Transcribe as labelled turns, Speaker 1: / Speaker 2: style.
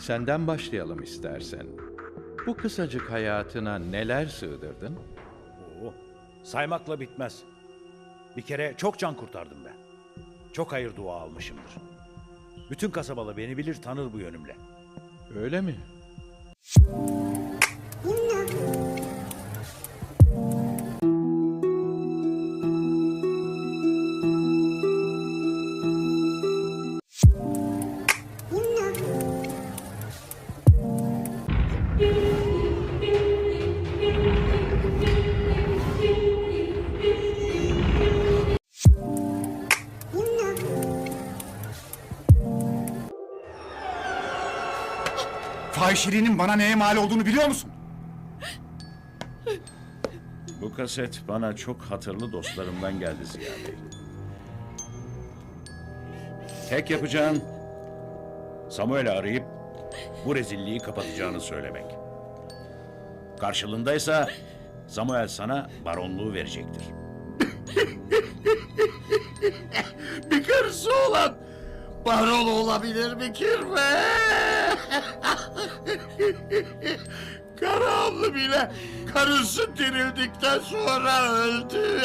Speaker 1: Senden başlayalım istersen. Bu kısacık hayatına neler sığdırdın?
Speaker 2: Oo, saymakla bitmez. Bir kere çok can kurtardım ben. Çok hayır dua almışımdır. Bütün kasabalı beni bilir tanır bu yönümle.
Speaker 1: Öyle mi?
Speaker 3: Fahişeliğinin bana neye mal olduğunu biliyor musun?
Speaker 4: Bu kaset bana çok hatırlı dostlarımdan geldi Ziya Bey. Tek yapacağın Samuel'i arayıp bu rezilliği kapatacağını söylemek. Karşılığındaysa Samuel sana baronluğu verecektir.
Speaker 5: Bir karısı olan baron olabilir mi Kirve? Karahanlı bile karısı dirildikten sonra öldü.